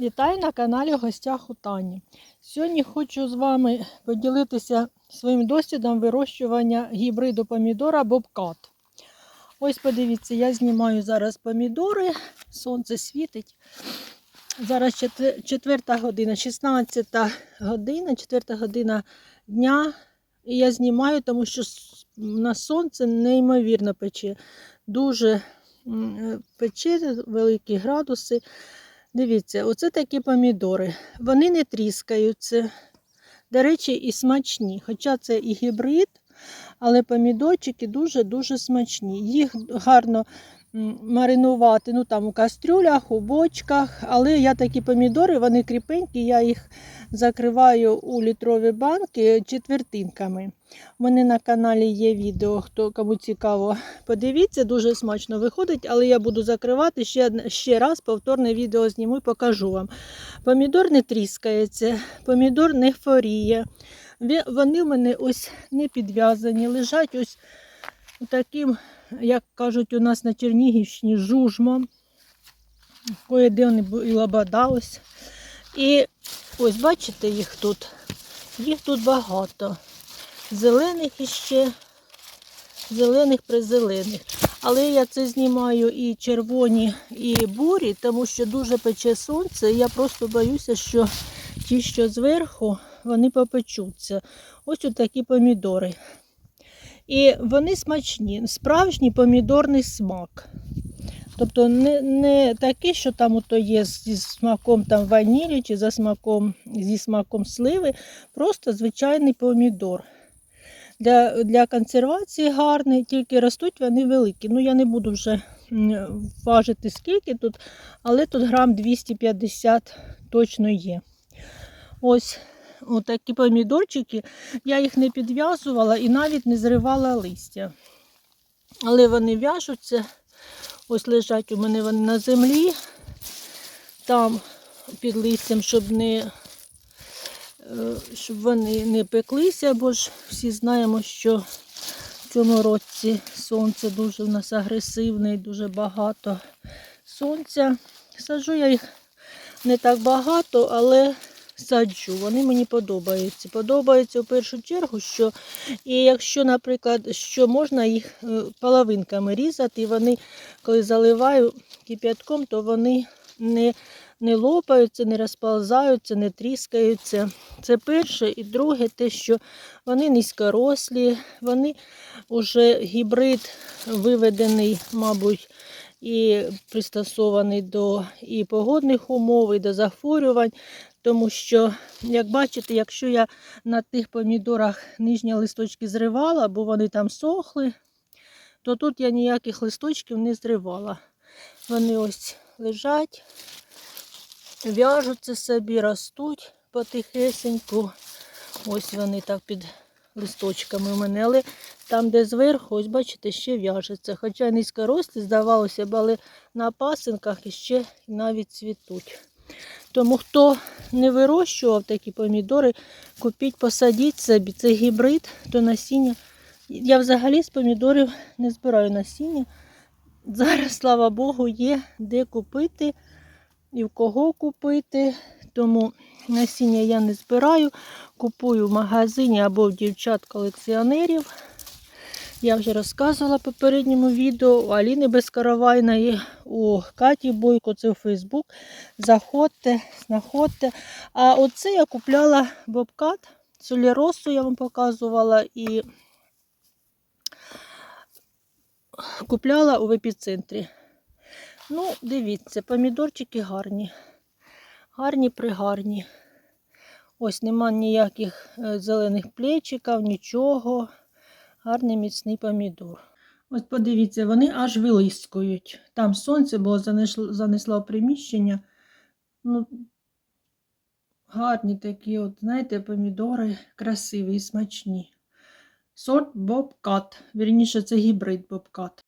Вітаю на каналі Гостях у Тані. Сьогодні хочу з вами поділитися своїм досвідом вирощування гібриду помідора Бобкат. Ось подивіться, я знімаю зараз помідори, сонце світить. Зараз четвер- четверта година, 16 година, четверта година дня. І я знімаю, тому що на сонце неймовірно пече. Дуже е, пече, великі градуси. Дивіться, оце такі помідори. Вони не тріскаються. До речі, і смачні. Хоча це і гібрид, але помідорчики дуже-дуже смачні. Їх гарно маринувати ну, там, у кастрюлях, у бочках. Але я такі помідори, вони кріпенькі, я їх закриваю у літрові банки четвертинками. Мене на каналі є відео, хто кому цікаво, подивіться, дуже смачно виходить, але я буду закривати ще, ще раз повторне відео зніму і покажу вам. Помідор не тріскається, помідор не хворіє. Вони в мене ось не підв'язані, лежать ось таким, як кажуть у нас на Чернігівщині, жужмом. Кое-де вони бу- і ось. І ось бачите їх тут. Їх тут багато. Зелених іще, зелених призелених. Але я це знімаю і червоні, і бурі, тому що дуже пече сонце. і Я просто боюся, що ті, що зверху, вони попечуться. Ось такі помідори. І вони смачні, справжній помідорний смак. Тобто не, не таке, що там ото є зі смаком там ванілі чи за смаком, зі смаком сливи, просто звичайний помідор. Для, для консервації гарний, тільки ростуть вони великі. Ну, я не буду вже важити скільки тут, але тут грам 250 точно є. Ось такі помідорчики. Я їх не підв'язувала і навіть не зривала листя. Але вони в'яжуться. Ось лежать у мене вони на землі, там під листям, щоб не е, щоб вони не пеклися, бо ж всі знаємо, що в цьому році сонце дуже в нас агресивне і дуже багато сонця. Саджу я їх не так багато, але саджу. Вони мені подобаються. Подобаються в першу чергу, що і якщо, наприклад, що можна їх е, половинками різати, і вони, коли заливаю кип'ятком, то вони не, не лопаються, не розползаються, не тріскаються. Це перше. І друге, те, що вони низькорослі, вони вже гібрид виведений, мабуть, і пристосований до і погодних умов, і до захворювань. Тому що, як бачите, якщо я на тих помідорах нижні листочки зривала, бо вони там сохли, то тут я ніяких листочків не зривала. Вони ось лежать, в'яжуться собі, ростуть потихесеньку. Ось вони так під листочками у мене. Але там, де зверху, ось бачите, ще в'яжеться. Хоча низькорослі, здавалося б, але на пасинках іще навіть цвітуть. Тому хто не вирощував такі помідори, купіть, посадіть собі. Це гібрид, то насіння. Я взагалі з помідорів не збираю насіння. Зараз, слава Богу, є де купити і в кого купити. Тому насіння я не збираю. Купую в магазині або в дівчат-колекціонерів. Я вже розказувала в попередньому відео у Аліни Безкаравайної, у Каті Бойко, це у Фейсбук. Заходьте, знаходьте. А оце я купляла бобкат, соліросу я вам показувала і купляла у епіцентрі. Ну, дивіться, помідорчики гарні. Гарні пригарні. Ось нема ніяких е, зелених плечиків, нічого. Гарний міцний помідор. Ось подивіться, вони аж вилискують. Там сонце було занесло, занесло приміщення. Ну, гарні такі, от, знаєте, помідори красиві і смачні. Сорт Бобкат. Вірніше, це гібрид Бобкат.